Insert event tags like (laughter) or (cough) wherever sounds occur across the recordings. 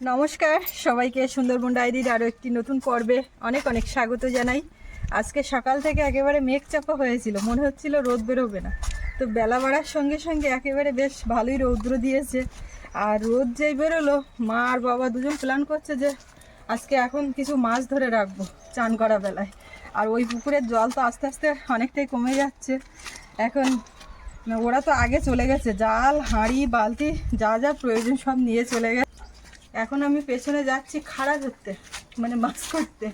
নমস্কার, সবাইকে সুন্দরবন ডায়েরির আরও একটি নতুন পর্বে অনেক অনেক স্বাগত জানাই। আজকে সকাল থেকে একেবারে মেঘ চাপা হয়েছিল, মনে হচ্ছিল রোদ বেরোবে না। তো বেলা বাড়ার সঙ্গে সঙ্গে একেবারে বেশ ভালোই রৌদ্র দিয়েছে। আর রোদ যেই বেরোলো, মা আর বাবা দুজন প্ল্যান করছে যে আজকে এখন কিছু মাছ ধরে রাখব চান করা বেলায়। আর ওই পুকুরের জল তো আস্তে আস্তে অনেকটাই কমে যাচ্ছে। এখন ওরা তো আগে চলে গেছে, জাল, হাঁড়ি, বালতি, যা যা প্রয়োজন সব নিয়ে চলে গেছে। এখন আমি পেছনে যাচ্ছি খাড়া ধরতে মানে মাছ করতে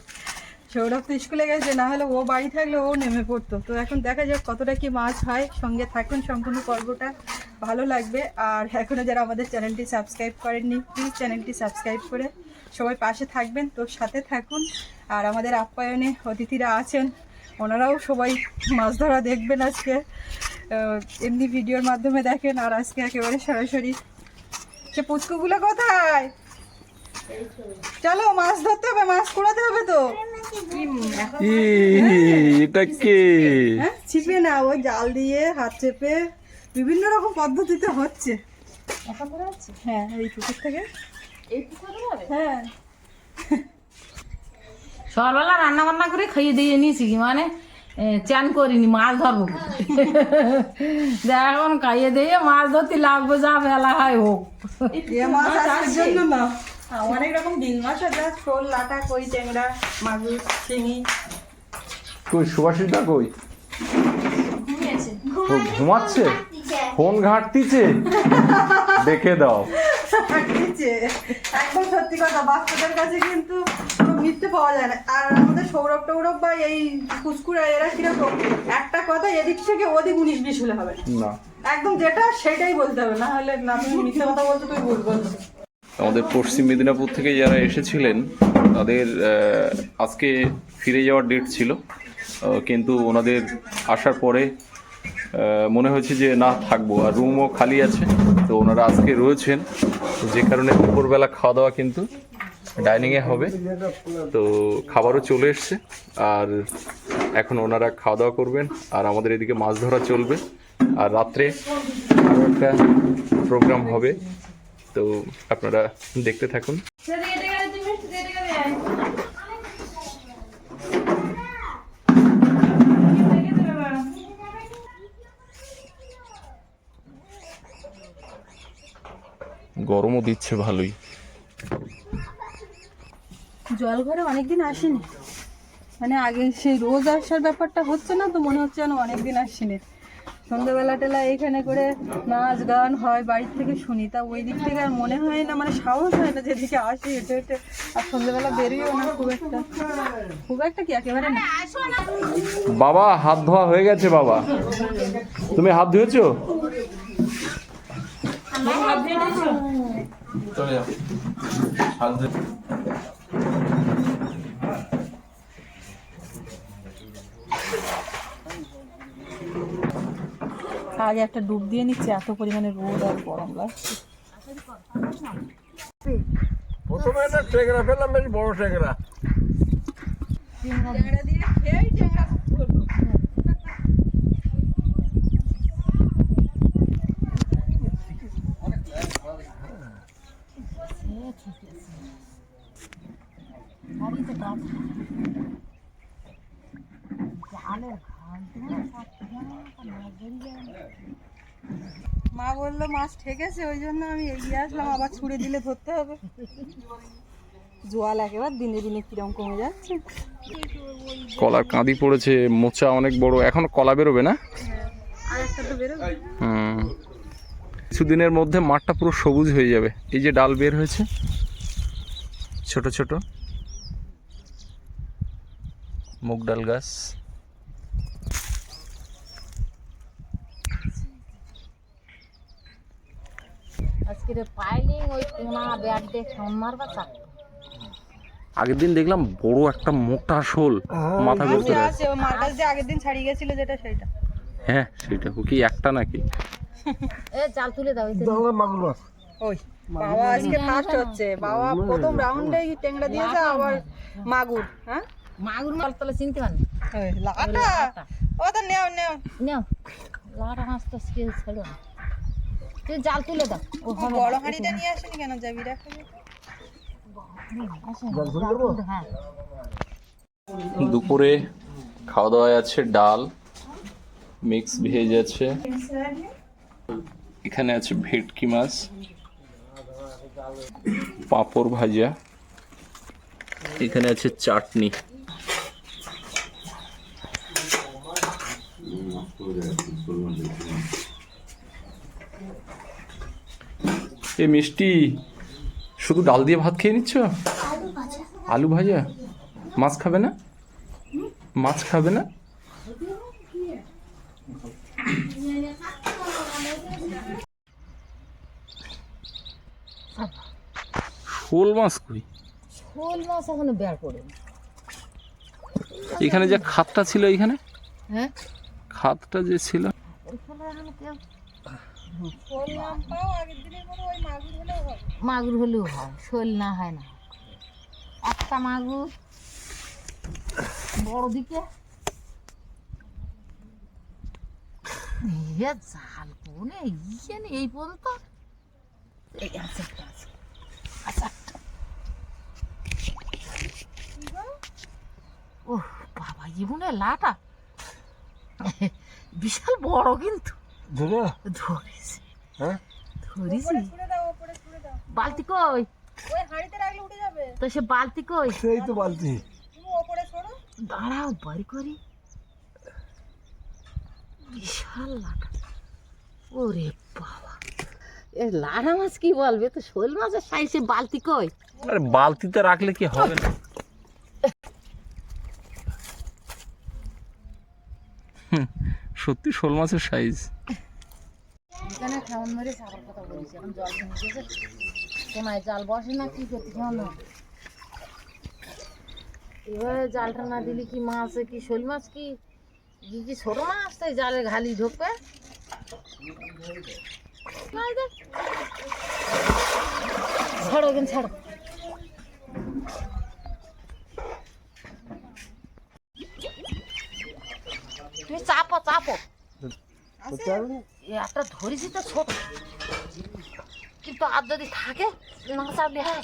সৌরভ তো স্কুলে গেছে, না হলে ও বাড়ি থাকলে ও নেমে পড়তো। তো এখন দেখা যাক কতটা কি মাছ হয়, সঙ্গে থাকুন সম্পূর্ণ পর্বটা, ভালো লাগবে। আর এখনও যারা আমাদের চ্যানেলটি সাবস্ক্রাইব করেননি প্লিজ চ্যানেলটি সাবস্ক্রাইব করে সবাই পাশে থাকবেন। তো সাথে থাকুন। আর আমাদের আপ্যায়নে অতিথিরা আছেন, ওনারাও সবাই মাছ ধরা দেখবেন আজকে। এমনি ভিডিওর মাধ্যমে দেখেন, আর আজকে একেবারে সরাসরি। সে পুচকুগুলো কোথায়? চলো মাছ ধরতে হবে মাছ কুড়াতে হবে তো। এটা কে? হ্যাঁ ছিপে না ওই জাল দিয়ে হাত চেপে বিভিন্ন রকম পদ্ধতিতে হচ্ছে। হ্যাঁ এই পুকুর থেকে। হ্যাঁ। সকালবেলা রান্না বান্না করে খাইয়ে দিয়ে নিয়েছি কি মানে চান করিনি মাছ ধরবো। দেখ এখন খাইয়ে দিয়ে মাছ ধরতে লাগবে যা বেলা হয় হোক। এ মাছ জন্য না। হ্যাঁ, অনেক রকম ডিল মাছ আছে শোল লাটা কই ট্যাংরা মাগুর শিঙি কই সুভাষিতা কই? ঘুমাচ্ছে? ফোন ঘাঁটতিছে? দেখে দাও। একদম সত্যি কথা বাচ্চাদের কাছে কিন্তু কোনো মিথ্যে পাওয়া যায় না। আর আমাদের সৌরভ টৌরভ বা এই কুসকুরা এরা কীরকম? একটা কথা এদিক থেকে ওদিক উনিশ বিশ হলে হবে। না। না। একদম যেটা সেটাই বলতে হবে না হলে না তুমি মিথ্যে কথা বলছো তুমি ভুল বলছো। আমাদের পশ্চিম মেদিনীপুর থেকে যারা এসেছিলেন, তাদের আজকে ফিরে যাওয়ার ডেট ছিল। কিন্তু ওনাদের আসার পরে মনে হয়েছে যে না, থাকব। আর রুমও খালি আছে, তো ওনারা আজকে রয়েছেন। যে কারণে দুপুরবেলা খাওয়া দাওয়া কিন্তু ডাইনিংয়ে হবে। তো খাবারও চলে এসছে। আর এখন ওনারা খাওয়া দাওয়া করবেন। আর আমাদের এদিকে মাছ ধরা চলবে। আর রাত্রে আরও একটা প্রোগ্রাম হবে। তো আপনারা দেখতে থাকুন। গরমও দিচ্ছে ভালোই। জল ঘরে অনেকদিন আসেনি। মানে আগে সেই রোজ আসার ব্যাপারটা হচ্ছে না তো মনে হচ্ছে যেন অনেকদিন আসিনি। সন্ধ্যাবেলা টেলা এইখানে করে নাচ গান হয় বাড়ির থেকে শুনি। তা ওই দিক থেকে আর মনে হয় না মানে সাহস হয় না যেদিকে আসি হেঁটে হেঁটে। আর সন্ধ্যাবেলা বেরিয়েও না খুব একটা। খুব একটা কি একেবারে না। বাবা হাত ধোয়া হয়ে গেছে বাবা। তুমি হাত ধুয়েছো? আগে একটা ডুব দিয়ে নিচ্ছে এত পরিমাণে রোদ আর গরম লাগছে। প্রথমে একটা টেংরা ফেললাম বেশ বড় দিয়ে খেয়েই ট্যাংরা ধরবো। মা বলল মাছ ঠেকেছে ওই জন্য আমি এগিয়ে আসলাম আবার ছুড়ে দিলে ধরতে হবে। জোয়াল একেবারে দিনে দিনে কিরম কমে যাচ্ছে। কলার কাঁদি পড়েছে মোচা অনেক বড় এখন কলা বেরোবে না? হুম। কিছুদিনের মধ্যে মাঠটা পুরো সবুজ হয়ে যাবে। এই যে ডাল বের হয়েছে ছোট ছোট। মুগ ডাল গাছ। আজকে পাইলিং ওই কোনা ব্যাট দিয়ে মারবা আগের দিন দেখলাম বড় একটা মোটা শোল মাথা করতে আছে ও মার কাছ আগের দিন ছাড়িয়ে গেছিল যেটা সেটা হ্যাঁ সেটা ও কি একটা নাকি? এ জাল তুলে দাও এই। বাংলা মাগুর মাছ ওই বাবা আজকে ফার্স্ট হচ্ছে। বাবা প্রথম রাউন্ডে ট্যাংরা দিয়েছে আবার মাগুর। হ্যাঁ? মাগুর মাল তলে চিনতে পারেন লাটা। ও তো নেও নেও। নাও। লাটা মাছ তো স্কেল ছিল তুই জাল তুলে দাও। ও হবে বড় হাঁড়িটা নিয়ে আসেনি কেন? যাবি রাখো। হ্যাঁ। দুপুরে খাওয়া দাওয়ায় আছে ডাল মিক্স ভেজ আছে। এখানে আছে ভেটকি মাছ পাঁপড় ভাজা এখানে আছে চাটনি। এ মিষ্টি শুধু ডাল দিয়ে ভাত খেয়ে নিচ্ছ? আলু ভাজা? মাছ খাবে না? মাছ খাবে না? শোল মাছ কই? শোল মাছ এখনও বের করে এখানে যে খাতটা ছিল এখানে হ্যাঁ? খাতটা যে ছিল? মাগুর হলেও হয়। শোল না হয় না। একটা মাগুর বড় দিকে। ইয়ে জাল কোনে ইয়ে নেই এই পর্যন্ত। এই আছে, একটা আছে। আচ্ছা ও বাবা জীবনে লাটা। বিশাল বড় কিন্তু। ধরে ধরেছি। হ্যাঁ? ধরেছি। বালতি কই? ওই হাঁড়িতে রাখলে উঠে যাবে। তো সে বালতি কই? সেই তো বালতি। তুমি ওপরে ছড়ো দাঁড়াও বাড়ি করি। বিশাল লাটা ওরে বাবা। এ লাড়া মাছ কি বলবে? তো শোল মাছের সাইজে বালতি কই? আরে বালতিতে রাখলে কি হবে না? সত্যি শোল মাছের সাইজ এখানে জল বসে না জালটা না? দিলে কি মাছ, কি শোল মাছ কি? কি কি ছোট মাছ, তাই জালে ঘালি ঢোকবে। ছাড়ো এখানে ছাড়ো। তুমি চাপো চাপো। একটা ধরেছি তো ছোট। কিন্তু আর যদি থাকে না চাপলে হ্যাঁ।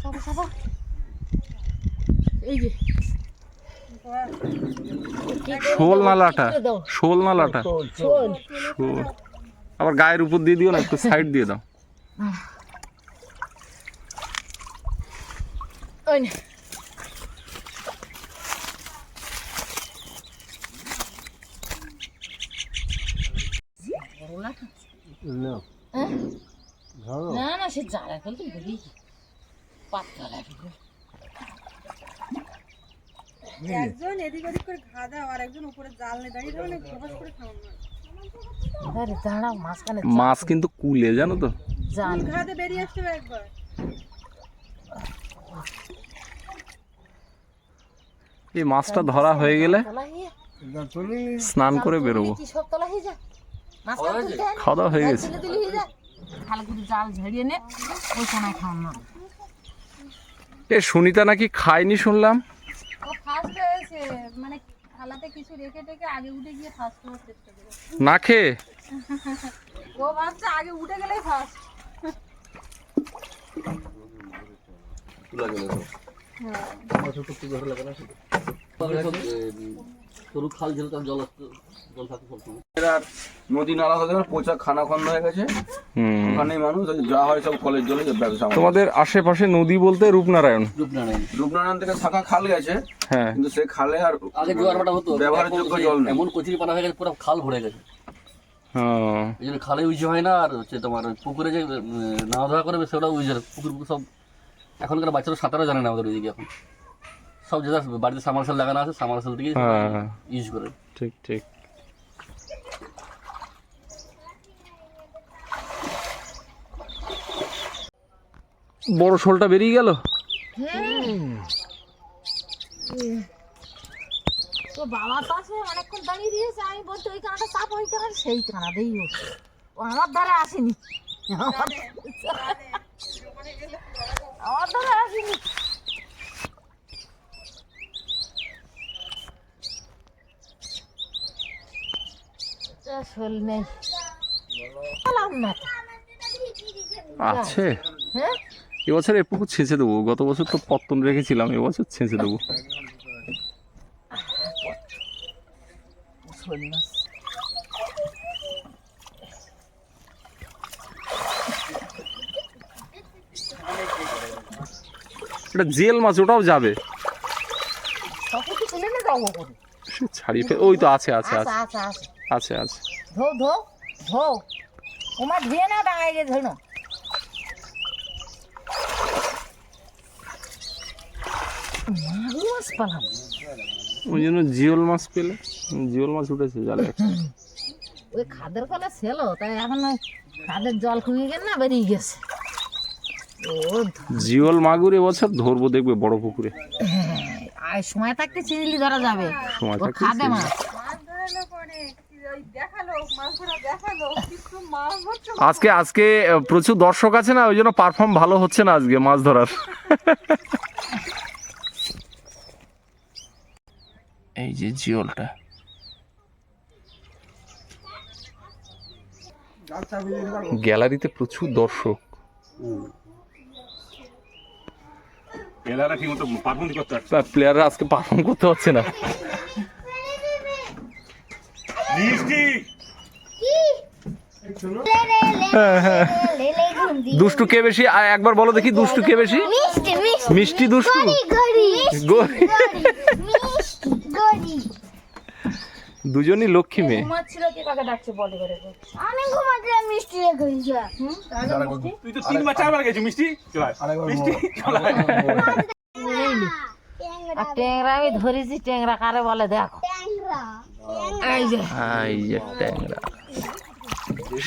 চাপো চাপো। এই যে। শোল না লাটা শোল না লাটা শোল। আবার গায়ের উপর দিয়ে দিও না একটু সাইড দিয়ে দাও। ওই নে। না? না না সে ফেলতে বলি পাতলা লাগবে একজন এদিক ওদিক করে ঘা দাও আর একজন উপরে জাল নিয়ে দাঁড়িয়ে থাকলে ফোকাস করে খাওয়ানো মাছ কিন্তু কুলে জানো তো? জাল। ঘা দিয়ে বেরিয়ে আসতে একবার। এই মাছটা ধরা হয়ে গেলে স্নান করে বেরোবো। না? খাওয়া হয়ে গেছে। নে এ, সুনিতা নাকি খায়নি শুনলাম। ও ফার্স্ট হয়েছে মানে থালাতে নদী নালা হয়ে পচা খানা খন্দ হয়ে গেছে। ওখানে মানুষ ওই যা হয় সব কলের জলে ব্যবসা তোমাদের আশেপাশে নদী বলতে রূপনারায়ণ? রূপনারায়ণ। থেকে শাখা খাল গেছে হ্যাঁ। কিন্তু সেই খালে আর আগে জোয়ার ভাটা হতো ব্যবহারের যোগ্য জল নেই। এমন কচুরি পানা হয়ে গেছে পুরো খাল ভরে গেছে। হ্যাঁ এই জন্য খালে উইজ হয় না আর হচ্ছে তোমার পুকুরে যে নাওয়া ধোয়া করবে হয় পুকুর পুকুর সব এখনকার বাচ্চারা সাঁতারও জানে না আমাদের ওইদিকে এখন। সব যেটা বাড়িতে সামারসেল লাগানো আছে সামারসেল থেকে হ্যাঁ। ইউজ করে। ঠিক ঠিক। বড় শোলটা বেরিয়ে গেল? তো বাবার পাশে অনেকক্ষণ দাঁড়িয়ে দিয়েছে আমি বলতে ওই কানাটা চাপ ওই কানা সেই কানাতেই ও আমার ধারে আসেনি আমার আমার ধারে আসেনি তা শোল নেই আছে। হ্যাঁ? এবছর এ পুকুর ছেঁচে দেবো। গত বছর তো পত্তন রেখেছিলাম এবছর ছেঁচে দেবো। এটা জেল মাছ ওটাও যাবে। ছাড়িয়ে ফেল ওই তো আছে আছে আছে আছে। আছে ধো ধো ধো। ওমা ধুয়ে না ডাঙাই গিয়ে ধরো মাছ পালাম। ওই জন্য জিওল মাছ পেলে জিওল মাছ উঠেছে জালে ওই খাদের কলে ছিল তাই এখন খাদের জল কমে গেল না বেরিয়ে গেছে। জিওল মাগুর এবছর ধরবো দেখবে বড় পুকুরে। আর সময় থাকতে চিংড়ি ধরা যাবে। সময় থাকতে খাদে চিংড়ি। মাছ। আজকে আজকে প্রচুর দর্শক আছে না ওই জন্য পারফর্ম ভালো হচ্ছে না আজকে মাছ ধরার। এই যে জিওলটা। গ্যালারিতে প্রচুর দর্শক। প্লেয়াররা আজকে পারফর্ম করতে পারছে না। দুষ্টু কে বেশি? একবার বলো দেখি দুষ্টু কে বেশি? মিষ্টি মিষ্টি। মিষ্টি দুষ্টু। গরি। দুজনই লক্ষ্মী মেয়ে। ঘুমাচ্ছিল কে কাকে ডাকছে বলে করে আমি ঘুমাতে মিষ্টি রেখে তুই তো তিনবার চারবার গেছিস মিষ্টি? মিষ্টি? আর ট্যাংরা। আমি ধরেছি ট্যাংরা কারে বলে দেখো। এই যে। এই যে ট্যাংরা।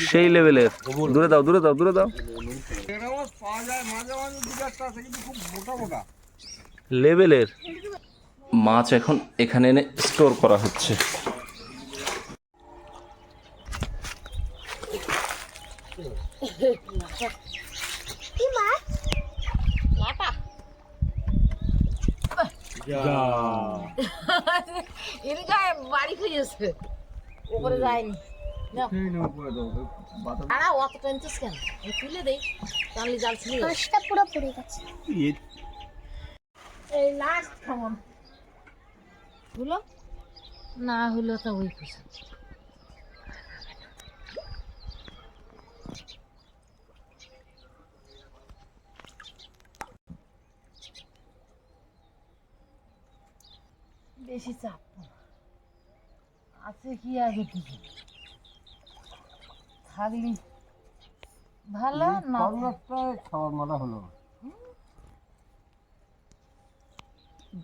সেই লেভেলের। দূরে দাও দূরে দাও দূরে দাও। পাওয়া যায় মাঝে মাঝে দু চারটা আছে কিন্তু খুব মোটা মোটা লেভেলের মাছ এখন এখানে এনে স্টোর করা হচ্ছে কি মাছ গায়ে বাড়ি খেয়েছে উপরে যায়নি অত টেনছিস কেন তুলে দেই তাহলে জাল ছিল পুরো পড়ে গেছে এই লাস্ট খাবার হলো না হলো তো ওই কিছু বেশি চাপ আছে কি আগে কিছু থাকলি ভালো না খাবার মারা হলো।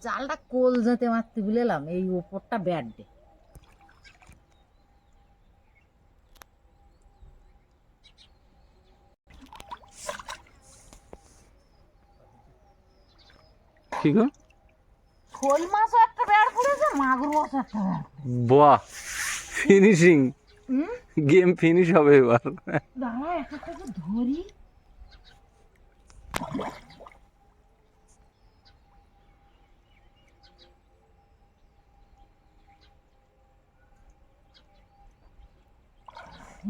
জালটা কোল যেতে মারতে বুঝলাম এই ওপরটা ব্যাট দে কি গো? শোল মাছও একটা ব্যাট বাহ ফিনিশিং গেম ফিনিশ হবে এবার। ধরি।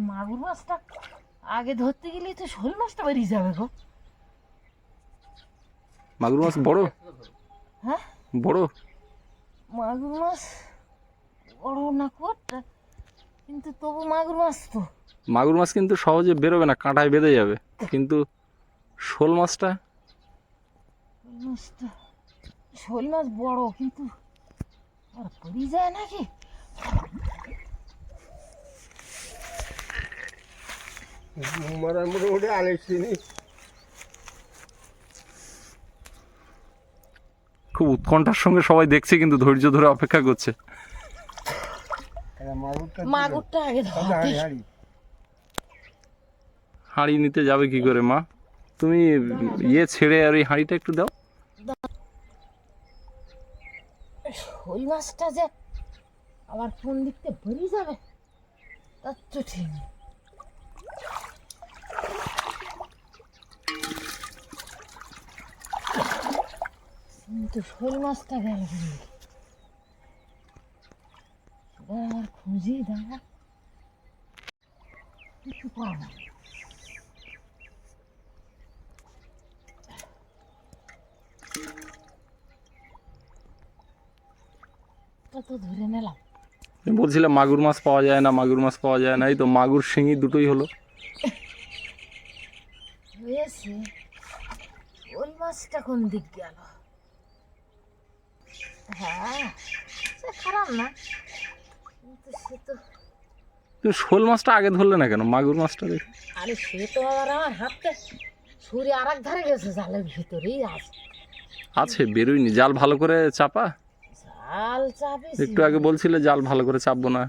মাগুর মাছটা আগে ধরতে গেলেই তো শোল মাছটা বেরিয়ে যাবে গো। মাগুর মাছ বড়? হ্যাঁ? বড়? মাগুর মাছ বড় না কোটটা কিন্তু তবু মাগুর মাছ তো। মাগুর মাছ কিন্তু সহজে বেরোবে না কাঁটায় বেঁধে যাবে। কিন্তু শোল মাছটা? শোল মাছটা শোল মাছ বড় কিন্তু আর পড়ি যায় নাকি? মানে মোটামুটি আড়াইশ চিনি খুব উৎকণ্ঠার সঙ্গে সবাই দেখছে কিন্তু ধৈর্য ধরে অপেক্ষা করছে। মাগুরটা মাগুরটা আগে হাঁড়ি নিতে যাবে কি করে মা? তুমি ইয়ে ছেড়ে আর ওই হাঁড়িটা একটু দাও। শোল মাছটা যে আবার কোন দিকতে বেরিয়ে যাবে তার তো ঠিক কিন্তু শোল মাছটা গেল আবার খুঁজি দাঁড়া কিছু কম কত ধরে নিলাম। আমি বলছিলাম মাগুর মাছ পাওয়া যায় না মাগুর মাছ পাওয়া যায় না এই তো মাগুর শিঙি দুটোই হলো। হয়েছে। ওই মাছটা কোন দিক গেল? হ্যাঁ সে খারাপ না। কিন্তু সে তো তুমি শোল মাছটা আগে ধরলে না কেন? মাগুর মাছটা দেখে। আরে সে তো আবার আমার হাতে ছুরি আর এক ধারে গেছে জালের ভিতরেই আছে আছে বেরোয়নি। জাল ভালো করে চাপা? জাল চাপে একটু আগে বলছিলে জাল ভালো করে চাপবো না।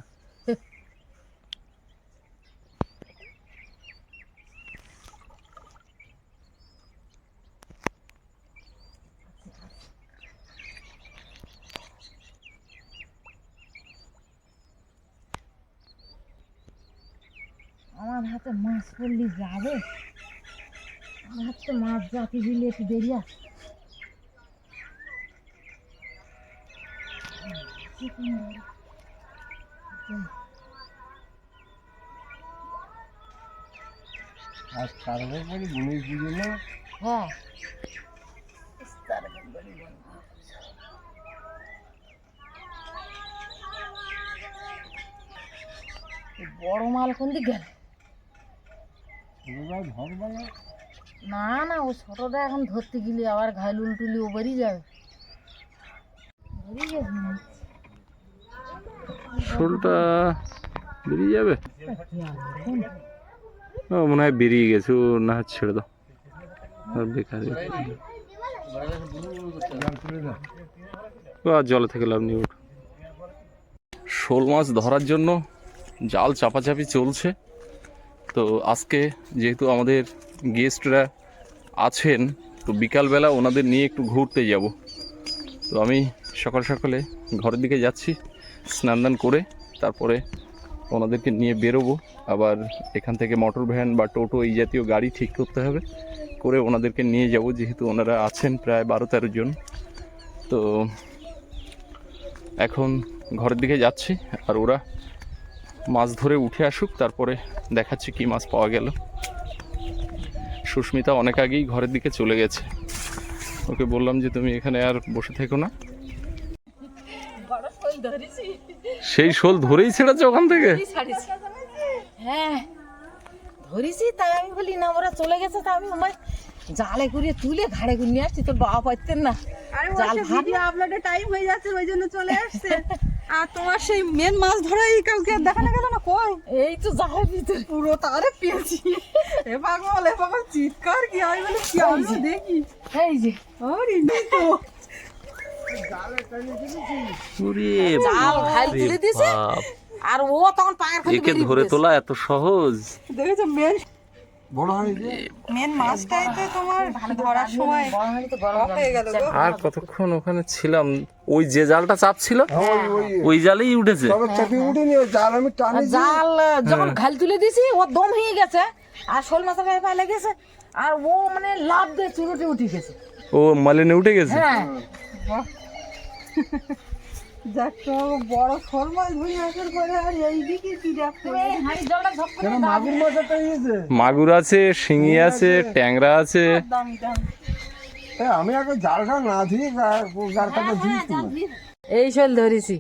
আমার হাতে মাছ পড়লি যাবে আমার হাতে মাছ জাতি দিলে একটু দেরি আছে আর তারপরে পরে গণেশ পুজো না হ্যাঁ এই বড় মাল কোন দিক গেল ছোটরা ধরবে না না না ও ছোটটা এখন ধরতে গেলে আবার ঘাইল উল্টুলি ও বেরিয়ে যাবে। বেরিয়ে যাবে শোলটা বেরিয়ে যাবে? ও মনে হয় বেরিয়ে গেছে ও না হয় ছেড়ে দাও। আর বেকার আর জলে থেকে লাভ নেই ওঠ শোল মাছ ধরার জন্য জাল চাপাচাপি চলছে। তো আজকে যেহেতু আমাদের গেস্টরা আছেন, তো বিকালবেলা ওনাদের নিয়ে একটু ঘুরতে যাব। তো আমি সকাল সকালে ঘরের দিকে যাচ্ছি, স্নান দান করে তারপরে ওনাদেরকে নিয়ে বেরোবো। আবার এখান থেকে মোটর ভ্যান বা টোটো এই জাতীয় গাড়ি ঠিক করতে হবে, করে ওনাদেরকে নিয়ে যাব যেহেতু ওনারা আছেন প্রায় বারো তেরো জন। তো এখন ঘরের দিকে যাচ্ছি, আর ওরা মাছ ধরে উঠে আসুক তারপরে দেখাচ্ছি কি মাছ পাওয়া গেল। সুস্মিতা অনেক আগেই ঘরের দিকে চলে গেছে। ওকে বললাম যে তুমি এখানে আর বসে থেকো না। ধরেছি সেই শোল ধরেই ছেড়েছে ওখান থেকে? হ্যাঁ ধরেছি তাই আমি বলি না ওরা চলে গেছে তা আমি আমার জালে করিয়ে তুলে ঘাড়ে করে নিয়ে আসছি তোর বাবা পাইতেন না। আরে জাল ওর ভাত ভিডিও আপলোডে টাইম হয়ে যাচ্ছে ওই জন্য চলে আসছে। (laughs) আর তোমার সেই মেন মাছ ধরাই কাউকে আর দেখানো গেল না? কই? এই তো জালের ভিতরে। পুরো তারে পেয়েছি। এ পাগল এ পাগল চিৎকার কি? আমি বলে কি আমি দেখি? এই যে। আরে এই তো জাল ঘাড় তুলে দিয়েছে। আর ও তখন পায়ের একে ধরে তোলা এত সহজ। দেখেছ মেন বড় হয়েছে মেন মাছটাই তো তোমার ধরার সময় হয়ে গেল আর কতক্ষণ ওখানে ছিলাম? ওই যে জালটা চাপ ছিল ওই জালেই উঠেছে। তবে চাপি উঠেনি জাল আমি টানি জাল যখন ঘাল তুলে দিছি ও দম হয়ে গেছে আর শোল মাছের গায়ে পায়ে লেগেছে আর ও মানে লাভ দিয়ে চুরুটে উঠে গেছে। ও মালিনে উঠে গেছে? হ্যাঁ। দেখ তো বড় ধরে আসার পরে আর এইদিকে মাগুর মাগুর আছে শিঙি আছে ট্যাংরা আছে। আমি আগে জালটা না যার কাছে দিস এই শোল ধরেছি।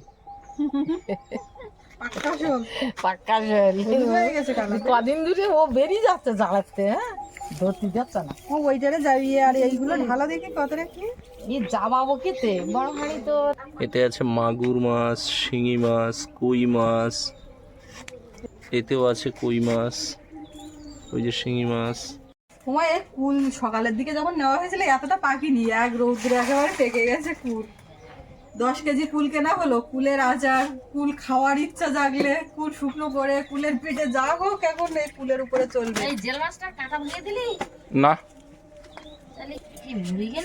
পাক্কা শোল? পাক্কা শোল। হয়ে গেছে কদিন ধরে ও বেরিয়ে যাচ্ছে জ্বালাতে হ্যাঁ? ধরতে যাচ্ছে না। ও ওইটারে যাবি আর এইগুলো ঢালা দেখি কতটা কি? ই যাবাবো কেতে? বড় হাঁড়ি তো। এতে আছে মাগুর মাছ শিঙি মাছ কই মাছ এতেও আছে কই মাছ ওই যে শিঙি মাছ। তোমার কুল সকালের দিকে যখন নেওয়া হয়েছিল এতটা পাকিনি এক রৌদ্রে একেবারে পেকে গেছে কুল। দশ কেজি কুল কেনা হলো কুলের আচার কুল খাওয়ার ইচ্ছা জাগলে কুল শুকনো করে কুলের পেটে যা হোক এখন এই কুলের উপরে চলবে। এই জেল মাছটা কাটা ভেঙে দিলি? না।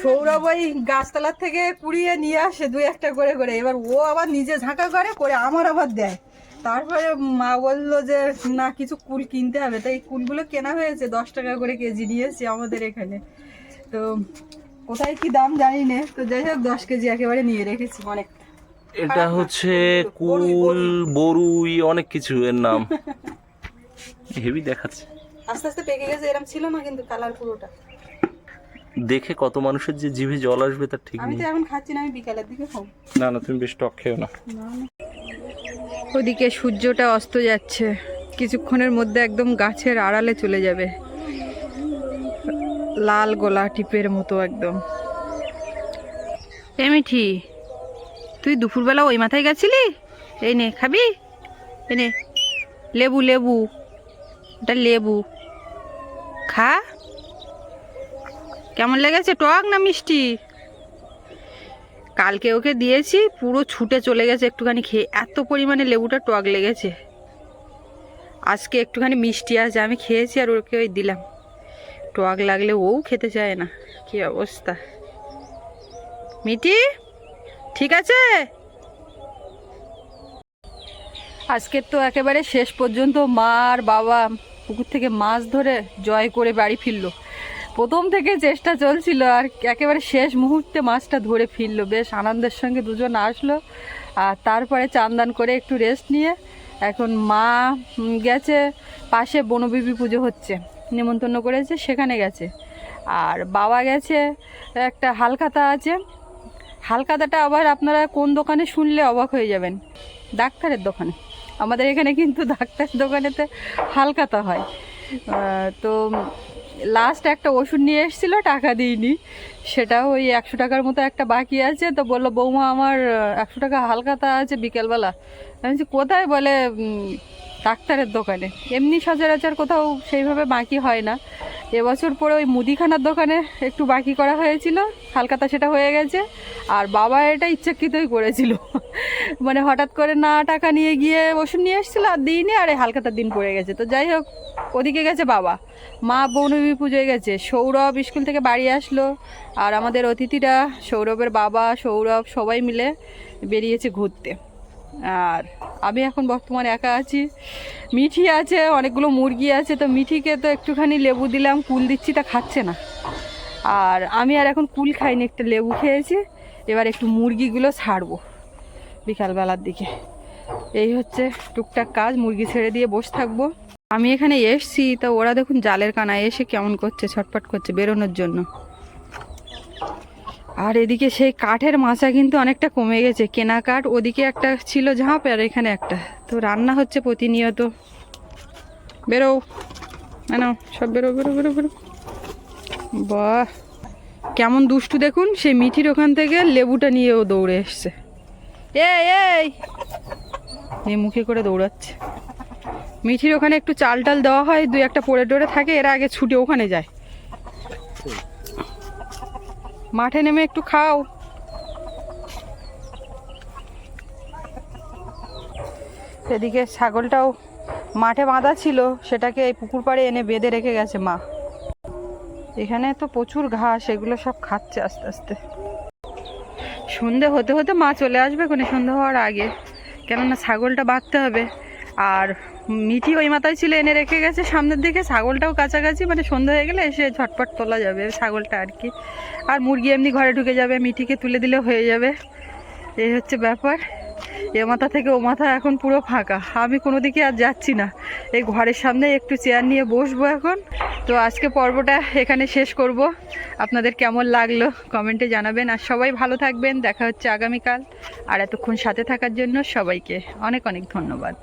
সৌরভ ওই গাছতলার থেকে কুড়িয়ে নিয়ে আসে দুই একটা করে করে। এবার ও আবার নিজে ঝাঁকা করে করে আমার আবার দেয়। তারপরে মা বলল যে না কিছু কুল কিনতে হবে। তাই কুলগুলো কেনা হয়েছে দশ টাকা করে কেজি নিয়েছে আমাদের এখানে। তো কোথায় কি দাম জানি না। তো যাই হোক দশ কেজি একেবারে নিয়ে রেখেছি অনেক। এটা হচ্ছে কুল বরুই অনেক কিছু এর নাম। (laughs) হেভি দেখাচ্ছে। আস্তে আস্তে পেকে গেছে এরম ছিল না কিন্তু কালার পুরোটা। দেখে কত মানুষের যে জিভে জল আসবে তার ঠিক আমি তো এখন খাচ্ছি না আমি বিকালের দিকে খাব। না না তুমি বেশ টক খেও না। ওদিকে সূর্যটা অস্ত যাচ্ছে। কিছুক্ষণের মধ্যে একদম গাছের আড়ালে চলে যাবে। লাল গোলা টিপের মতো একদম। এ মিঠি, তুই দুপুরবেলা ওই মাথায় গেছিলি? এই নে, খাবি? এই নে, লেবু লেবু, এটা লেবু। খা। কেমন লেগেছে, টক না মিষ্টি? কালকে ওকে দিয়েছি, পুরো ছুটে চলে গেছে একটুখানি খেয়ে। এত পরিমাণে লেবুটা টক লেগেছে। আজকে একটুখানি মিষ্টি আছে, আমি খেয়েছি আর ওকে ওই দিলাম। টক লাগলে ও খেতে চায় না। কি অবস্থা? মিটি ঠিক আছে? আজকে তো একেবারে শেষ পর্যন্ত মা আর বাবা পুকুর থেকে মাছ ধরে জয় করে বাড়ি ফিরলো। প্রথম থেকে চেষ্টা চলছিল আর একেবারে শেষ মুহূর্তে মাছটা ধরে ফিরলো। বেশ আনন্দের সঙ্গে দুজন আসলো আর তারপরে চান্দান করে একটু রেস্ট নিয়ে এখন মা গেছে, পাশে বনবিবি পুজো হচ্ছে। নিমন্ত্রণ করেছে, সেখানে গেছে। আর বাবা গেছে, একটা হালখাতা আছে। হালখাতাটা আবার আপনারা কোন দোকানে শুনলে অবাক হয়ে যাবেন। ডাক্তারের দোকানে। আমাদের এখানে কিন্তু (laughs) ডাক্তারের দোকানেতে হালখাতা হয়। তো লাস্ট একটা ওষুধ নিয়ে এসেছিল, টাকা দিইনি। সেটা ওই একশো টাকার মতো একটা বাকি আছে। তো বলল, বৌমা, আমার একশো টাকা হালখাতা আছে বিকেলবেলা। আমি কোথায়? বলে ডাক্তারের দোকানে। এমনি সচরাচর কোথাও সেইভাবে বাকি হয় না। এবছর পরে ওই মুদিখানার দোকানে একটু বাকি করা হয়েছিল, হালকাতা সেটা হয়ে গেছে, আর বাবা এটা ইচ্ছাকৃতই করেছিল। মানে হঠাৎ করে না টাকা নিয়ে গিয়ে ওষুধ নিয়ে এসেছিল আর দিইনি, আর এই হালকাতার দিন পড়ে গেছে। তো যাই হোক, ওদিকে গেছে বাবা। মা বৌনবী পুজোয় গেছে। সৌরভ স্কুল থেকে বাড়ি আসলো, আর আমাদের অতিথিরা সৌরভের বাবা, সৌরভ সবাই মিলে বেরিয়েছে ঘুরতে। আর আমি এখন বর্তমানে একা আছি। মিঠি আছে, অনেকগুলো মুরগি আছে, তো মিঠিকে তো একটুখানি লেবু দিলাম, কুল দিচ্ছি, তা খাচ্ছে না। আর আমি আর এখন কুল খাইনি, একটা লেবু খেয়েছি। এবার একটু মুরগিগুলো ছাড়বো বিকালবেলার দিকে। এই হচ্ছে টুকটাক কাজ, মুরগি ছেড়ে দিয়ে বসে থাকব। আমি এখানে এসছি, তো ওরা দেখুন জালের কানায় এসে কেমন করছে ছটপট করছে বেরোনোর জন্য। আর এদিকে সেই কাঠের মাচা কিন্তু অনেকটা কমে গেছে। কেনা কাঠ ওদিকে একটা ছিল ঝাঁপ আর এখানে একটা। তো রান্না হচ্ছে প্রতিনিয়ত। বেরো না সব বেরো বেরো বেরো বেরো বাহ! কেমন দুষ্টু দেখুন, সেই মিঠির ওখান থেকে লেবুটা নিয়ে ও দৌড়ে এসছে। এই এই! নিয়ে মুখে করে দৌড়াচ্ছে। মিঠির ওখানে একটু চাল টাল দেওয়া হয়, দুই একটা পড়ে টড়ে থাকে, এরা আগে ছুটে ওখানে যায়। মাঠে নেমে একটু খাও। সেদিকে ছাগলটাও মাঠে বাঁধা ছিল, সেটাকে এই পুকুর পাড়ে এনে বেঁধে রেখে গেছে মা। এখানে তো প্রচুর ঘাস, এগুলো সব খাচ্ছে আস্তে আস্তে। সন্ধে হতে হতে মা চলে আসবে কোনো সন্ধে হওয়ার আগে। কেননা ছাগলটা বাঁধতে হবে। আর মিঠি ওই মাথায় ছিল, এনে রেখে গেছে সামনের দিকে। ছাগলটাও কাছাকাছি মানে সন্ধ্যা হয়ে গেলে এসে ঝটপট তোলা যাবে ছাগলটা আর কি। আর মুরগি এমনি ঘরে ঢুকে যাবে, মিঠিকে তুলে দিলে হয়ে যাবে। এই হচ্ছে ব্যাপার। এ মাথা থেকে ও মাথা এখন পুরো ফাঁকা। আমি কোনো দিকে আর যাচ্ছি না। এই ঘরের সামনে একটু চেয়ার নিয়ে বসবো এখন। তো আজকে পর্বটা এখানে শেষ করব। আপনাদের কেমন লাগল কমেন্টে জানাবেন। আর সবাই ভালো থাকবেন। দেখা হচ্ছে আগামীকাল। আর এতক্ষণ সাথে থাকার জন্য সবাইকে অনেক অনেক ধন্যবাদ।